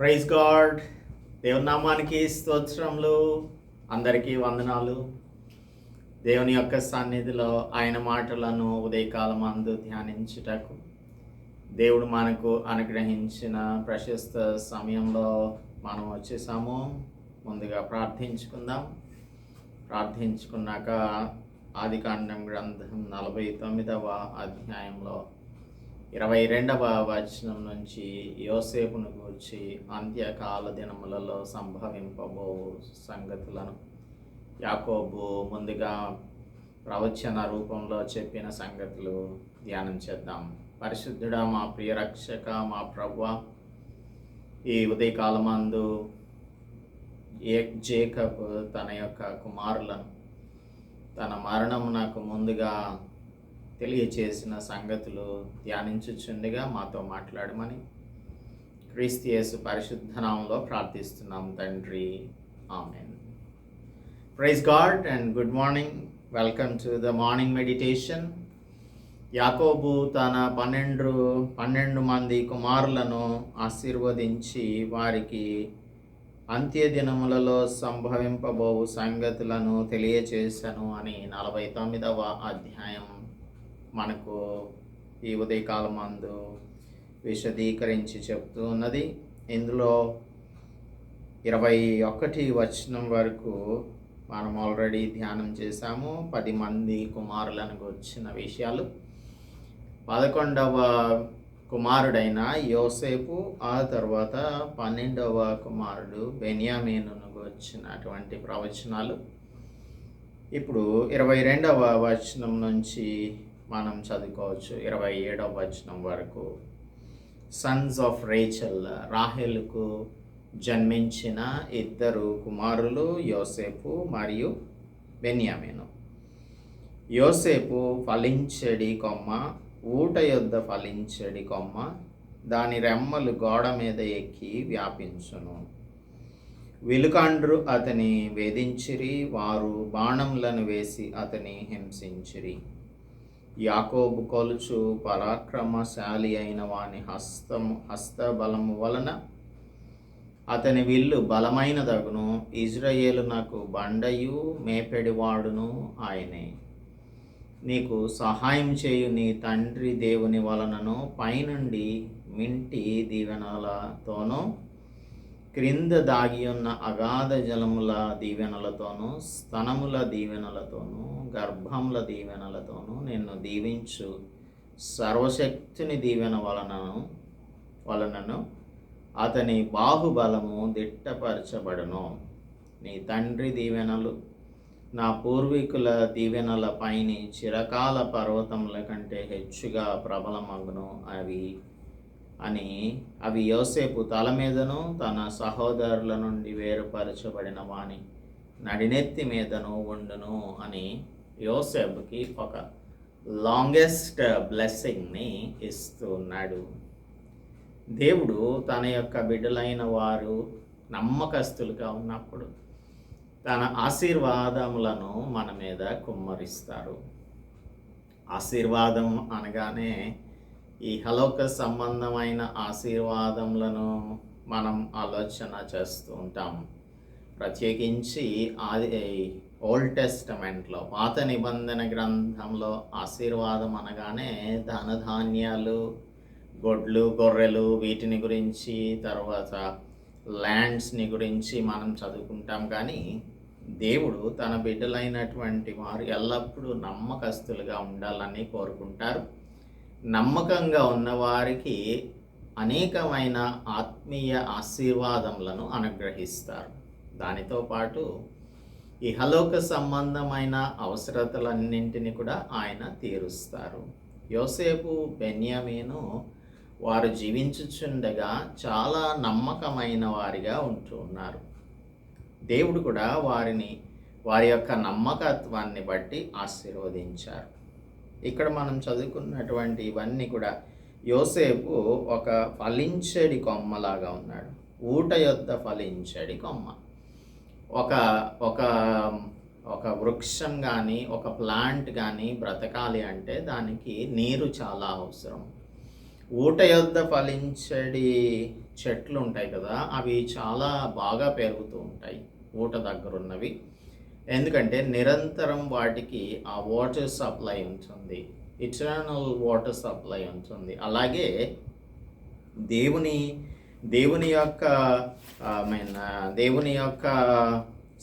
Praise God దేవుని నామానికి స్తోత్రములు. అందరికీ వందనాలు. దేవుని యొక్క సన్నిధిలో ఆయన మాటలను ఉదయకాలం అందు ధ్యానించుటకు దేవుడు మనకు అనుగ్రహించిన ప్రశస్త సమయంలో మనం వచ్చేసాము. ముందుగా ప్రార్థించుకుందాం. ప్రార్థించుకున్నాక ఆదికాండం గ్రంథం నలభై తొమ్మిదవ అధ్యాయంలో ఇరవై రెండవ వచనం నుంచి యోసేపును గూర్చి అంత్యకాల దినములలో సంభవింపబో సంగతులను యాకోబు ముందుగా ప్రవచన రూపంలో చెప్పిన సంగతులు ధ్యానం చేద్దాం. పరిశుద్ధుడ మా ప్రియ రక్షక మా ప్రవ్వ ఈ ఉదయకాలమందు ఏ జేకబ్ తన యొక్క కుమారులను తన మరణం నాకు ముందుగా తెలియచేసిన సంగతులు ధ్యానించుచుండగా మాతో మాట్లాడమని క్రీస్తియస్ పరిశుద్ధనామంలో ప్రార్థిస్తున్నాం తండ్రి. Amen. Praise God and good morning welcome to the morning meditation యాకోబు తన పన్నెండు పన్నెండు మంది కుమారులను ఆశీర్వదించి వారికి అంత్యదినములలో సంభవింపబోవు సంగతులను తెలియచేశాను అని నలభై తొమ్మిదవ అధ్యాయం మనకు ఈ ఉదయకాలమందు విశదీకరించి చెప్తూ ఉన్నది ఇందులో ఇరవై ఒకటి వచనం వరకు మనం ఆల్రెడీ ధ్యానం చేశాము. పది మంది కుమారులకు వచ్చిన విషయాలు. పదకొండవ కుమారుడైన యోసేపు ఆ తర్వాత పన్నెండవ కుమారుడు బెన్యామీనును వచ్చినటువంటి ప్రవచనాలు. ఇప్పుడు ఇరవై రెండవ వచనం నుంచి మనం చదువుకోవచ్చు. ఇరవై ఏడవ వచనం వరకు సన్స్ ఆఫ్ రేచల్ రాహెల్కు జన్మించిన ఇద్దరు కుమారులు యోసేపు మరియు బెన్యామేను. యోసేపు ఫలించడి కొమ్మ ఊట యొద్ద ఫలించడి కొమ్మ దాని రెమ్మలు గోడ మీద ఎక్కి వ్యాపించును. విలుకాండ్రు అతని వేధించిరి వారు బాణములను వేసి అతని హింసించిరి. యాకోబు కొలుచు పరాక్రమశాలి అయిన వాని హస్తము హస్తబలము వలన అతని విల్లు బలమైనదగును ఇజ్రాయేలు నాకు బండయు మేపెడివాడును ఆయనే. నీకు సహాయం చేయు నీ తండ్రి దేవుని వలనను పైనుండి మింటి దీవెనలతోనూ క్రింద దాగి ఉన్న అగాధ జలముల దీవెనలతోనూ స్తనముల దీవెనలతోనూ గర్భముల దీవెనలతోనూ నిన్ను దీవించు. సర్వశక్తిని దీవెన వలనను వలనను అతని బాహుబలము దిట్టపరచబడును. నీ తండ్రి దీవెనలు నా పూర్వీకుల దీవెనల పైని చిరకాల పర్వతముల కంటే హెచ్చుగా ప్రబలమగును అవి అని అవి యోసేపు తల మీదను తన సహోదరుల నుండి వేరుపరచబడిన వాణి నడినెత్తి మీదను ఉండును అని యోసేపుకి ఒక లాంగెస్ట్ బ్లెస్సింగ్ని ఇస్తున్నాడు. దేవుడు తన యొక్క బిడ్డలైన వారు నమ్మకస్తులుగా ఉన్నప్పుడు తన ఆశీర్వాదములను మన మీద కుమ్మరిస్తారు. ఆశీర్వాదం అనగానే ఈ హలోక సంబంధమైన ఆశీర్వాదములను మనం ఆలోచన చేస్తూ ఉంటాం. ప్రత్యేకించి ఆది ఓల్డ్ టెస్టమెంట్లో పాత నిబంధన గ్రంథంలో ఆశీర్వాదం అనగానే ధనధాన్యాలు గొడ్లు గొర్రెలు వీటిని గురించి తర్వాత ల్యాండ్స్ని గురించి మనం చదువుకుంటాం. కానీ దేవుడు తన బిడ్డలైనటువంటి వారు ఎల్లప్పుడూ నమ్మకస్తులుగా ఉండాలని కోరుకుంటారు. నమ్మకంగా ఉన్నవారికి అనేకమైన ఆత్మీయ ఆశీర్వాదములను అనుగ్రహిస్తారు. దానితో పాటు ఇహలోక సంబంధమైన అవసరతలన్నింటినీ కూడా ఆయన తీరుస్తారు. యోసేపు బెన్యామీను వారు జీవించుచుండగా చాలా నమ్మకమైన వారిగా ఉంటూ ఉన్నారు. దేవుడు కూడా వారిని వారి యొక్క నమ్మకత్వాన్ని బట్టి ఆశీర్వదించారు. ఇక్కడ మనం చదువుకున్నటువంటి ఇవన్నీ కూడా యోసేపు ఒక ఫలించడి కొమ్మలాగా ఉన్నాడు. ఊట యొద్ద ఫలించడి కొమ్మ. ఒక ఒక ఒక వృక్షం కానీ ఒక ప్లాంట్ కానీ బ్రతకాలి అంటే దానికి నీరు చాలా అవసరం. ఊట యొద్ద ఫలించడి చెట్లు ఉంటాయి కదా అవి చాలా బాగా పెరుగుతూ ఉంటాయి ఊట దగ్గర ఉన్నవి ఎందుకంటే నిరంతరం వాటికి ఆ వాటర్ సప్లై ఉంటుంది ఇటర్నల్ వాటర్ సప్లై ఉంటుంది. అలాగే దేవుని దేవుని యొక్క ఐ మీన్ దేవుని యొక్క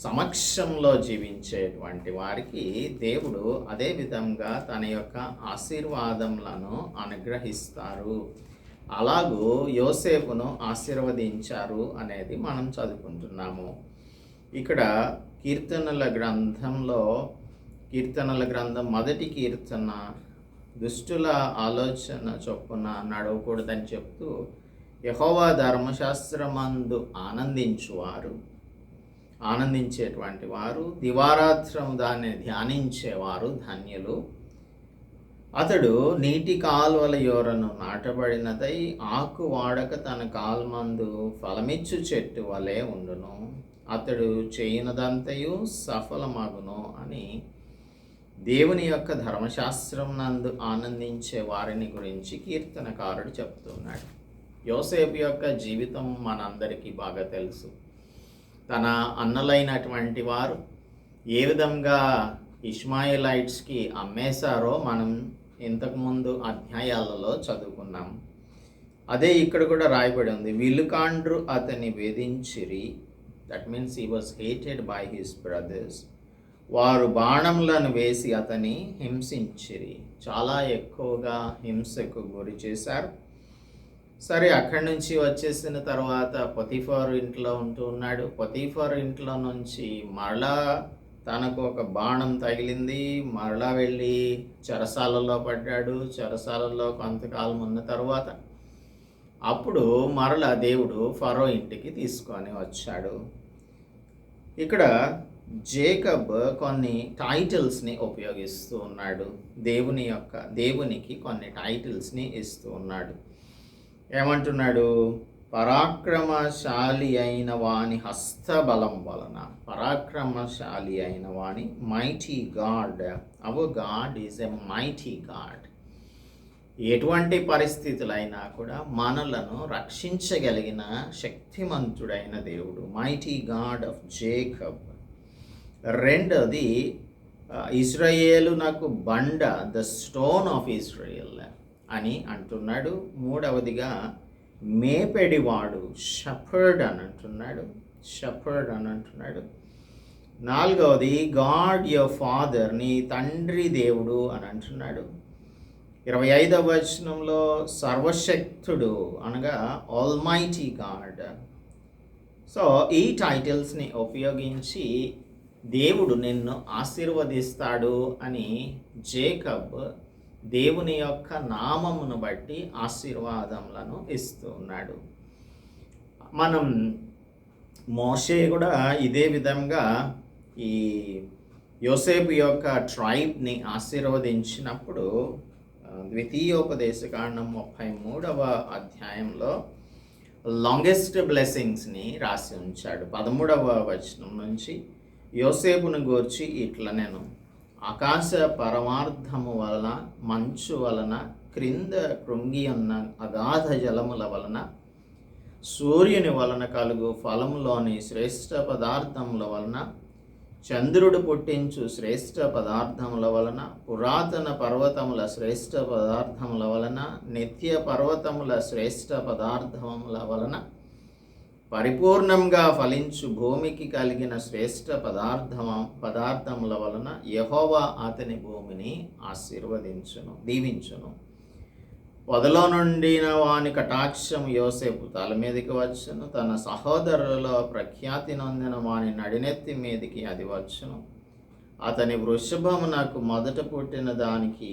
సమక్షంలో జీవించేటువంటి వారికి దేవుడు అదే విధంగా తన యొక్క ఆశీర్వాదములను అనుగ్రహిస్తారు. అలాగూ యోసేపును ఆశీర్వదించారు అనేది మనం చదువుకుంటున్నాము. ఇక్కడ కీర్తనల గ్రంథంలో కీర్తనల గ్రంథం మొదటి కీర్తన దుష్టుల ఆలోచన చొప్పున నడవకూడదని చెప్తూ యహోవా ధర్మశాస్త్రమందు ఆనందించువారు. ఆనందించేటువంటి వారు దివారాత్రం దాన్ని ధ్యానించేవారు ధన్యులు. అతడు నీటి కాలువల యోరను నాటబడినదై ఆకు వాడక తన కాల్మందు ఫలమిచ్చు చెట్టు వలె ఉండును. అతడు చేయనదంతయు సఫలమగును అని దేవుని యొక్క ధర్మశాస్త్రం నందు ఆనందించే వారిని గురించి కీర్తనకారుడు చెప్తున్నాడు. యోసేపు యొక్క జీవితం మనందరికీ బాగా తెలుసు. తన అన్నలైనటువంటి వారు ఏ విధంగా ఇస్మాయిలైట్స్కి అమ్మేశారో మనం ఇంతకుముందు అధ్యాయాలలో చదువుకున్నాం. అదే ఇక్కడ కూడా రాయబడి ఉంది. విలుకాండ్రు అతని వేధించిరి. That means he was hated by his brothers వారు బాణములను వేసి అతని హింసించిరి. చాలా ఎక్కువగా హింసకు గురి చేశారు. సరే అక్కడి నుంచి వచ్చేసిన తర్వాత పతిఫార్ ఇంట్లో ఉంటూ ఉన్నాడు. పతిఫార్ ఇంట్లో నుంచి మరలా తనకు ఒక బాణం తగిలింది. మరలా వెళ్ళి చెరసాలలో పడ్డాడు. చెరసాలలో కొంతకాలం ఉన్న తర్వాత అప్పుడు మరలా దేవుడు ఫరో ఇంటికి తీసుకొని వచ్చాడు. ఇక్కడ జేకబ్ కొన్ని టైటిల్స్ని ఉపయోగిస్తూ ఉన్నాడు. దేవుని యొక్క దేవునికి కొన్ని టైటిల్స్ని ఇస్తూ ఉన్నాడు. ఏమంటున్నాడు? పరాక్రమశాలి అయిన వాని హస్తబలం వలన. పరాక్రమశాలి అయిన వాని mighty God our God is a mighty God ఎటువంటి పరిస్థితులైనా కూడా మనలను రక్షించగలిగిన శక్తిమంతుడైన దేవుడు మైటీ గాడ్ ఆఫ్ జేకబ్ రెండోది ఇజ్రాయేలు నాకు బండ ద స్టోన్ ఆఫ్ ఇజ్రాయేల్ అని అంటున్నాడు. మూడవదిగా మేపెడివాడు షఫర్డ్ అని అంటున్నాడు. షఫర్డ్ అని అంటున్నాడు. నాలుగవది గాడ్ యువర్ ఫాదర్ నీ తండ్రి దేవుడు అని అంటున్నాడు. ఇరవై ఐదవ వచనంలో సర్వశక్తుడు అనగా ఆల్మైటీ గాడ్ సో ఈ టైటిల్స్ని ఉపయోగించి దేవుడు నిన్ను ఆశీర్వదిస్తాడు అని జేకబ్ దేవుని యొక్క నామమును బట్టి ఆశీర్వాదములను ఇస్తూ ఉన్నాడు. మనం మోషే కూడా ఇదే విధంగా ఈ యోసేపు యొక్క ట్రైబ్ని ఆశీర్వదించినప్పుడు ద్వితీయోపదేశకాండం ముప్పై మూడవ అధ్యాయంలో లాంగెస్ట్ బ్లెస్సింగ్స్ని రాసి ఉంచాడు. పదమూడవ వచనం నుంచి యోసేపును గూర్చి ఇట్లా నేను ఆకాశ పరమార్థము వలన మంచు వలన క్రింద కృంగి ఉన్న అగాధ జలముల వలన సూర్యుని వలన కలుగు ఫలములోని శ్రేష్ఠ పదార్థముల వలన చంద్రుడు పుట్టించు శ్రేష్ఠ పదార్థముల వలన పురాతన పర్వతముల శ్రేష్ఠ పదార్థముల వలన నిత్య పర్వతముల శ్రేష్ఠ పదార్థముల వలన పరిపూర్ణంగా ఫలించు భూమికి కలిగిన శ్రేష్ట పదార్థం పదార్థముల వలన యహోవా అతని భూమిని ఆశీర్వదించును దీవించును. పొదలో నుండిన వాని కటాక్షం యోసేపు తల మీదకి వచ్చును తన సహోదరులలో ప్రఖ్యాతి నొందిన వాని నడినెత్తి మీదికి అది వచ్చును. అతని వృషభము నాకు మొదట పుట్టిన దానికి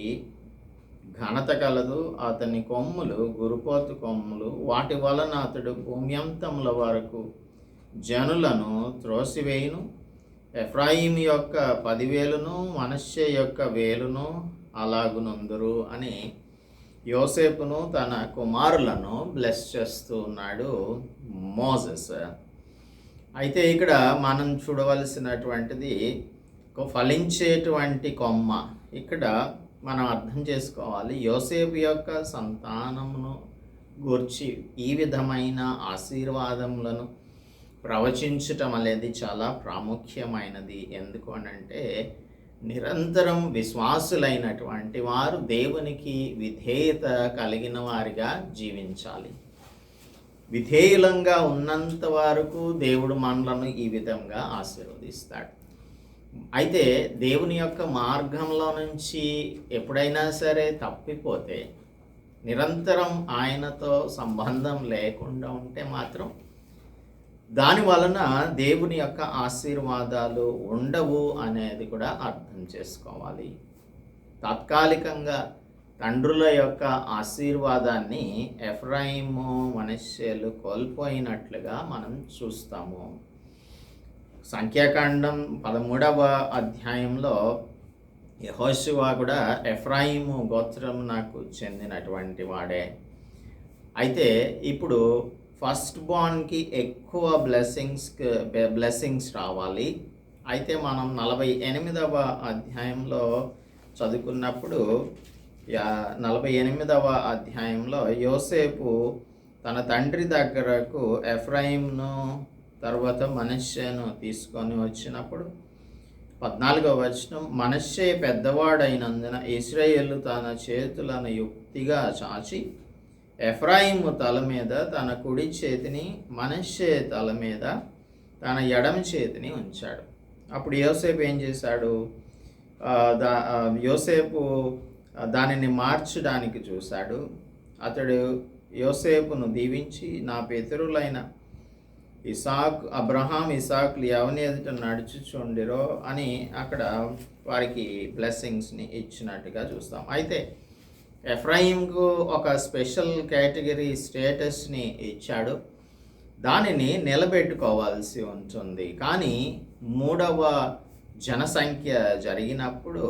ఘనత కలదు అతని కొమ్ములు గురుపోతు కొమ్ములు వాటి వలన అతడు భూమ్యంతముల వరకు జనులను త్రోసివేయును. ఎఫ్రాయిం యొక్క పదివేలును మనష్య యొక్క వేలును అలాగునందురు అని యోసేపును తన కుమారులను బ్లెస్ చేస్తూ ఉన్నాడు మోజెస్. అయితే ఇక్కడ మనం చూడవలసినటువంటిది ఒక ఫలించేటువంటి కొమ్మ. ఇక్కడ మనం అర్థం చేసుకోవాలి. యోసేపు యొక్క సంతానమును గూర్చి ఈ విధమైన ఆశీర్వాదములను ప్రవచించటం అనేది చాలా ప్రాముఖ్యమైనది. ఎందుకు అనంటే నిరంతరం విశ్వాసులైనటువంటి వారు దేవునికి విధేయత కలిగిన వారిగా జీవించాలి. విధేయులంగా ఉన్నంత వరకు దేవుడు మనలను ఈ విధంగా ఆశీర్వదిస్తాడు. అయితే దేవుని యొక్క మార్గంలో నుంచి ఎప్పుడైనా సరే తప్పిపోతే నిరంతరం ఆయనతో సంబంధం లేకుండా ఉంటే మాత్రం దాని వలన దేవుని యొక్క ఆశీర్వాదాలు ఉండవు అనేది కూడా అర్థం చేసుకోవాలి. తాత్కాలికంగా తండ్రుల యొక్క ఆశీర్వాదాన్ని ఎఫ్రాయిము మనుష్యులు కోల్పోయినట్లుగా మనం చూస్తాము. సంఖ్యాకాండం పదమూడవ అధ్యాయంలో యహోశివా కూడా ఎఫ్రాయిము గోత్రం నాకు చెందినటువంటి వాడే. అయితే ఇప్పుడు ఫస్ట్ బాన్కి ఎక్కువ బ్లెస్సింగ్స్ బ్లెస్సింగ్స్ రావాలి. అయితే మనం నలభై ఎనిమిదవ అధ్యాయంలో చదువుకున్నప్పుడు యా- నలభై ఎనిమిదవ అధ్యాయంలో యోసేపు తన తండ్రి దగ్గరకు ఎఫ్రాయిమ్ను తర్వాత మనష్యను తీసుకొని వచ్చినప్పుడు పద్నాలుగవ వచనం మనష్యే పెద్దవాడైనందున ఇస్రాయేల్ తన చేతులను యుక్తిగా చాచి ఎఫ్రాయిము తల మీద తన కుడి చేతిని మనష్యే తల మీద తన ఎడమ చేతిని ఉంచాడు. అప్పుడు యోసేపు ఏం చేశాడు? దా యోసేపు దానిని మార్చడానికి చూశాడు. అతడు యోసేపును దీవించి నా పితరులైన ఇసాక్ అబ్రహాం ఇసాక్లు ఎవని ఎదుట నడుచుచుండిరో అని అక్కడ వారికి బ్లెస్సింగ్స్ని ఇచ్చినట్టుగా చూస్తాం. అయితే ఎఫ్రాయిమ్కు ఒక స్పెషల్ కేటగిరీ స్టేటస్ని ఇచ్చాడు. దానిని నిలబెట్టుకోవాల్సి ఉంటుంది. కానీ మూడవ జనసంఖ్య జరిగినప్పుడు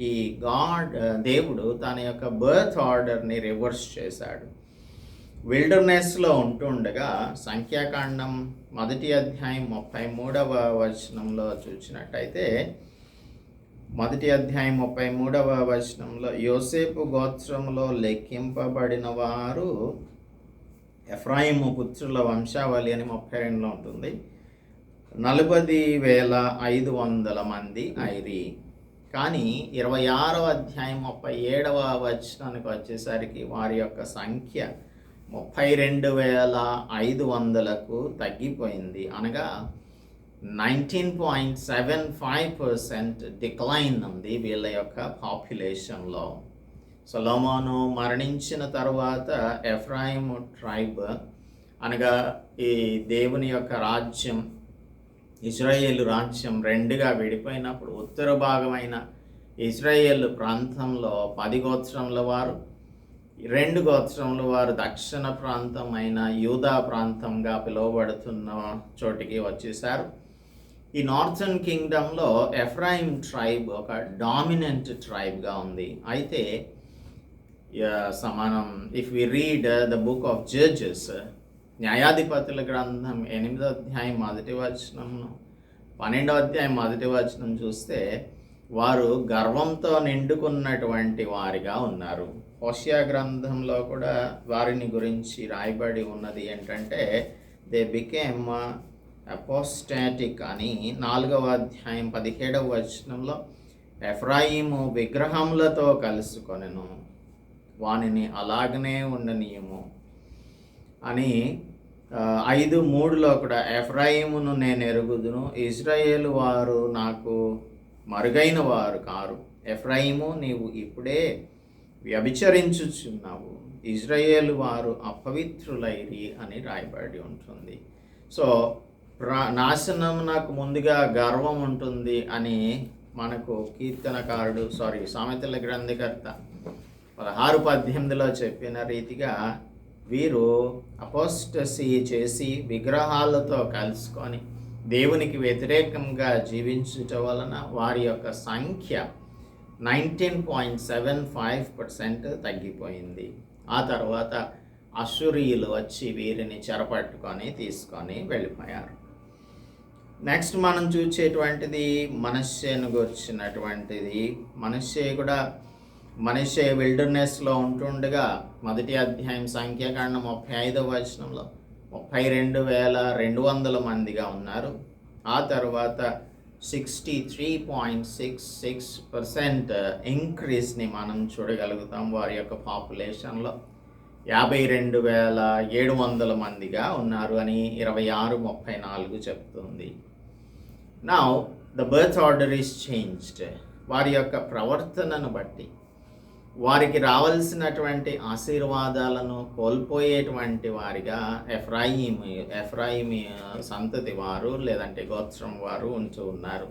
ఈ గాడ్ దేవుడు తన యొక్క బర్త్ ఆర్డర్ని రివర్స్ చేశాడు. విల్డర్నెస్లో ఉంటుండగా సంఖ్యాకాండం మొదటి అధ్యాయం ముప్పై మూడవ వచనంలో చూసినట్టయితే మొదటి అధ్యాయం ముప్పై మూడవ వచనంలో యోసేపు గోత్రంలో లెక్కింపబడిన వారు ఎఫ్రాయిము పుత్రుల వంశావళి అని ముప్పై రెండులో ఉంటుంది. నలభై వేల ఐదు వందల మంది ఐరి. కానీ ఇరవై ఆరవ అధ్యాయం ముప్పై ఏడవ వచనానికి వచ్చేసరికి వారి యొక్క సంఖ్య ముప్పై రెండు వేల ఐదు వందలకు తగ్గిపోయింది. అనగా nineteen point seven five percent decline ఉంది వీళ్ళ యొక్క పాపులేషన్లో. సొలోమోను మరణించిన తర్వాత ఎఫ్రాయిం ట్రైబ్ అనగా ఈ దేవుని యొక్క రాజ్యం ఇజ్రాయేల్ రాజ్యం రెండుగా విడిపోయినప్పుడు ఉత్తర భాగమైన ఇజ్రాయేల్ ప్రాంతంలో పది గోత్రముల వారు రెండు గోత్రములు వారు దక్షిణ ప్రాంతమైన యూదా ప్రాంతంగా పిలువబడుతున్న చోటికి వచ్చేసారు ఈ నార్థన్ కింగ్డమ్లో ఎఫ్రాయిం ట్రైబ్ ఒక డామినెంట్ ట్రైబ్గా ఉంది. అయితే సమానం if we read the book of Judges న్యాయాధిపతుల గ్రంథం ఎనిమిదో అధ్యాయం మొదటి వచనం పన్నెండో అధ్యాయం మొదటి వచనం చూస్తే వారు గర్వంతో నిండుకున్నటువంటి వారిగా ఉన్నారు. హోషియా గ్రంథంలో కూడా వారిని గురించి రాయబడి ఉన్నది ఏంటంటే దే బికేమ్ అపోస్టాటిక్ అని నాలుగవ అధ్యాయం పదిహేడవ వచనంలో ఎఫ్రాయిము విగ్రహములతో కలుసుకొనెను. వానిని అలాగనే ఉండనీయము అని ఐదు మూడులో కూడా ఎఫ్రాయిమును నేను ఎరుగుదును ఇజ్రాయేల్ వారు నాకు మరుగైన వారు కారు. ఎఫ్రాయిము నీవు ఇప్పుడే వ్యభిచరించుచున్నావు. ఇజ్రాయేల్ వారు అపవిత్రులైరి అని రాయబడి ఉంటుంది. సో ప్రా నాశనం నాకు ముందుగా గర్వం ఉంటుంది అని మనకు కీర్తనకారుడు సారీ సామెతల గ్రంథకర్త పదహారు పద్దెనిమిదిలో చెప్పిన రీతిగా వీరు అపోస్టసీ చేసి విగ్రహాలతో కలుసుకొని దేవునికి వ్యతిరేకంగా జీవించుట వలన వారి యొక్క సంఖ్య nineteen point seven five percent తగ్గిపోయింది. ఆ తర్వాత అశ్వరీయులు వచ్చి వీరిని చెరపట్టుకొని తీసుకొని వెళ్ళిపోయారు. నెక్స్ట్ మనం చూసేటువంటిది మనశ్శేను గురించినటువంటిది. మనశ్శే కూడా మనిషే విల్డర్నెస్లో ఉంటుండగా మొదటి అధ్యాయం సంఖ్యాకాండం ముప్పై ఐదవ వచనంలో ముప్పై రెండు వేల రెండు వందల మందిగా ఉన్నారు. ఆ తర్వాత sixty three point six six percent ఇంక్రీస్ని మనం చూడగలుగుతాం వారి యొక్క పాపులేషన్లో యాభై రెండు వేల ఏడు వందల మందిగా ఉన్నారు అని ఇరవై ఆరు ముప్పై నాలుగు చెప్తుంది. నా the birth order is changed వారి యొక్క ప్రవర్తనను బట్టి వారికి రావాల్సినటువంటి ఆశీర్వాదాలను కోల్పోయేటువంటి వారిగా ఎఫ్రాయిం ఎఫ్రాయిం సంతతి వారు లేదంటే గోత్రం వారు ఉంచు ఉన్నారు.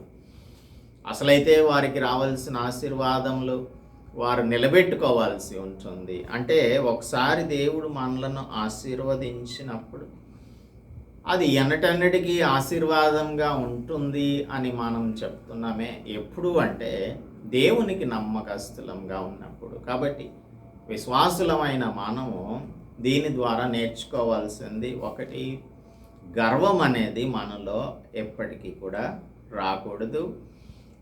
అసలైతే వారికి రావాల్సిన ఆశీర్వాదములు వారు నిలబెట్టుకోవాల్సి ఉంటుంది. అంటే ఒకసారి దేవుడు మనలను ఆశీర్వదించినప్పుడు అది ఎన్నటన్నిటికీ ఆశీర్వాదంగా ఉంటుంది అని మనం చెప్తున్నామే. ఎప్పుడు అంటే దేవునికి నమ్మకస్తులంగా ఉన్నప్పుడు. కాబట్టి విశ్వాసులమైన మనము దీని ద్వారా నేర్చుకోవాల్సింది ఒకటి గర్వం అనేది మనలో ఎప్పటికీ కూడా రాకూడదు.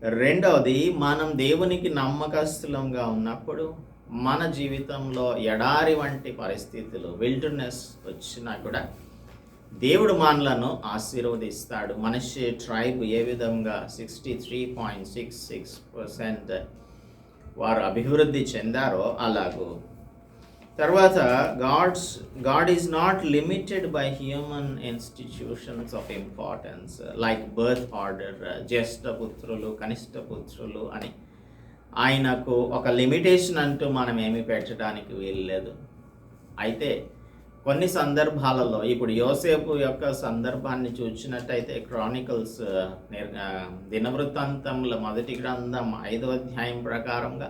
రెండవది మనం దేవునికి నమ్మకస్తులంగా ఉన్నప్పుడు మన జీవితంలో ఎడారి వంటి పరిస్థితులు విల్డర్నెస్ వచ్చినా కూడా దేవుడు మనలను ఆశీర్వదిస్తాడు. మనిషి ట్రైబ్ ఏ విధంగా sixty three point six six percent వారు అభివృద్ధి చెందారో అలాగూ. తర్వాత God's God is not limited by human institutions of importance like birth order జ్యేష్ఠ పుత్రులు కనిష్ట పుత్రులు అని. ఆయనకు ఒక లిమిటేషన్ అంటూ మనం ఏమి పెట్టడానికి వీల్లేదు. అయితే కొన్ని సందర్భాలలో ఇప్పుడు యోసేపు యొక్క సందర్భాన్ని చూసినట్టయితే క్రానికల్స్ దినవృత్తాంతముల మొదటి గ్రంథం ఐదో అధ్యాయం ప్రకారంగా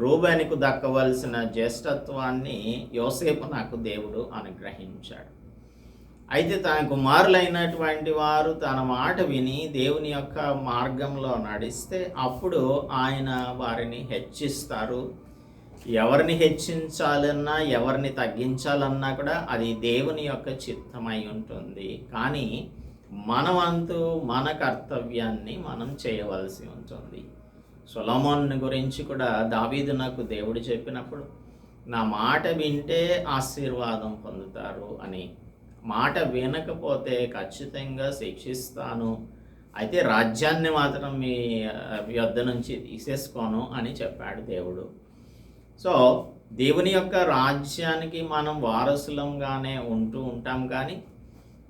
రూబేనికి దక్కవలసిన జ్యేష్ఠత్వాన్ని యోసేపు నాకు దేవుడు అనుగ్రహించాడు. అయితే తన కుమారులైనటువంటి వారు తన మాట విని దేవుని యొక్క మార్గంలో నడిస్తే అప్పుడు ఆయన వారిని హెచ్చిస్తారు. ఎవరిని హెచ్చించాలన్నా ఎవరిని తగ్గించాలన్నా కూడా అది దేవుని యొక్క చిత్తమై ఉంటుంది. కానీ మనవంతు మన కర్తవ్యాన్ని మనం చేయవలసి ఉంటుంది. సొలమోన్ గురించి కూడా దావీదు నాకు దేవుడు చెప్పినప్పుడు నా మాట వింటే ఆశీర్వాదం పొందుతారు అని. మాట వినకపోతే ఖచ్చితంగా శిక్షిస్తాను. అయితే రాజ్యాన్ని మాత్రం మీ యొద్ద నుంచి తీసేసుకోను అని చెప్పాడు దేవుడు. సో దేవుని యొక్క రాజ్యానికి మనం వారసులంగానే ఉంటూ ఉంటాం కానీ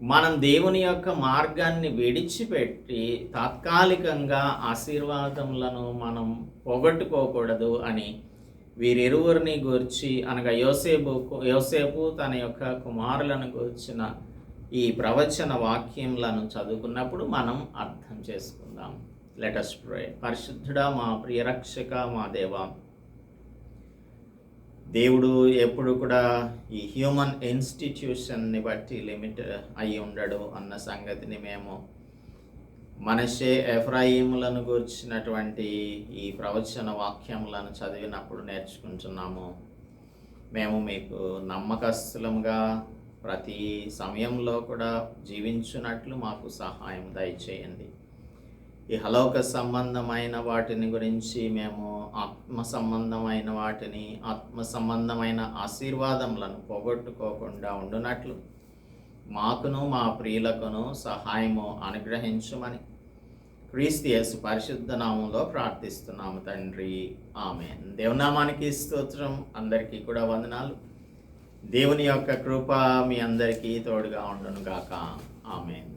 మనం దేవుని యొక్క మార్గాన్ని విడిచిపెట్టి తాత్కాలికంగా ఆశీర్వాదములను మనం పోగొట్టుకోకూడదు అని వీరిరువురిని గూర్చి అనగా యోసేపు యోసేపు తన యొక్క కుమారులను గూర్చిన ఈ ప్రవచన వాక్యములను చదువుకున్నప్పుడు మనం అర్థం చేసుకుందాం. లెటస్ ప్రే పరిశుద్ధుడా మా ప్రియరక్షక మా దేవా దేవుడు ఎప్పుడు కూడా ఈ హ్యూమన్ ఇన్స్టిట్యూషన్ని బట్టి లిమిట్ అయి ఉండడు అన్న సంగతిని మేము మనషే ఎఫ్రాయిములను గూర్చినటువంటి ఈ ప్రవచన వాక్యములను చదివినప్పుడు నేర్చుకుంటున్నాము. మేము మీకు నమ్మకస్తులంగా ప్రతి సమయంలో కూడా జీవించున్నట్లు మాకు సహాయం దయచేయండి. ఈ హలోక సంబంధమైన వాటిని గురించి మేము ఆత్మ సంబంధమైన వాటిని ఆత్మ సంబంధమైన ఆశీర్వాదములను పోగొట్టుకోకుండా ఉండునట్లు మాకును మా ప్రియులకును సహాయము అనుగ్రహించమని క్రీస్తియస్ పరిశుద్ధ నామంలో ప్రార్థిస్తున్నాము తండ్రి. ఆమె దేవనామానికి స్తోత్రం. అందరికీ కూడా వందనాలు. దేవుని యొక్క కృప మీ అందరికీ తోడుగా ఉండును గాక. ఆమెన్.